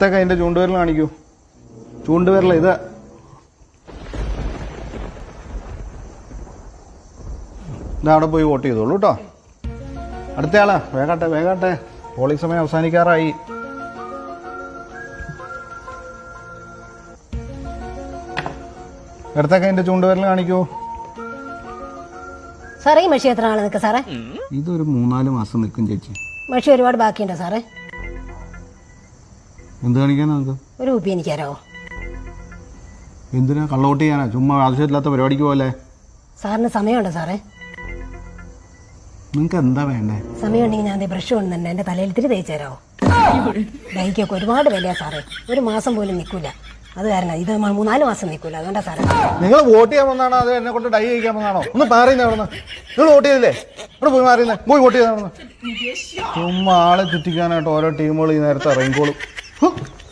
ഇതൊക്കെ അതിന്റെ ചൂണ്ടുവിരൽ കാണിക്കൂ. ചൂണ്ടുവിരൽ ഇത്. ഇത് അവിടെ പോയി വോട്ട് ചെയ്തോളൂ കേട്ടോ. അടുത്തയാളാ വേഗട്ടെ വേഗട്ടെ. പോളിംഗ് സമയം അവസാനിക്കാറായി. അടുത്തൊക്കെ അതിന്റെ ചൂണ്ടുവിരൽ കാണിക്കൂ. സാറേ ഈ മഷി എത്ര നാളെ നിൽക്കുക സാറേ? ഇതൊരു മൂന്നാൽ മാസം നിൽക്കും ചേച്ചി. മഷി ഒരുപാട് ബാക്കിയുണ്ടോ സാറേ? എന്ത് കാണിക്കാനാ നിങ്ങൾക്ക് ഒരു കുപ്പി എനിക്കാരോ? എന്തിനാ കള്ളവോട്ട് ചെയ്യാനാ? ചുമ്മാ ആവശ്യമില്ലാത്ത പരിപാടിക്ക് പോലെ സാറിന് സമയമുണ്ടോ സാറേ? നിങ്ങൾക്ക് എന്താ വേണ്ടേ? സമയമുണ്ടെങ്കിൽ ഞാൻ ദേ ബ്രഷ് കൊണ്ടുതന്നെ എന്റെ തലയിൽ ഇത്തിരി തേച്ച് തരാമോ ബൈക്കൊക്കെ ഒരുപാട് വിലയാ സാറേ. ഒരു മാസം പോലും നിൽക്കൂല. അത് കാരണം ഇത് മൂന്നാൽ മാസം നിൽക്കൂല. അതുകൊണ്ടാ സാറേ. നിങ്ങൾ വോട്ട് ചെയ്യാൻ വന്നാണോ? അത് എന്നെ കൊണ്ട് ഡൈ കഴിക്കാൻ വന്നാണോ? ഒന്ന് മാറിയുന്ന അവിടെ നിങ്ങൾ വോട്ട് ചെയ്തില്ലേ? അവിടെ പോയി മാറിയുന്നേ പോയി വോട്ട് ചെയ്താ ചുമ്മാ ആളെ ചുറ്റിക്കാനായിട്ട് ഓരോ ടീമുകൾ ഈ നേരത്തെ ഇറങ്ങിക്കോളും. Huh?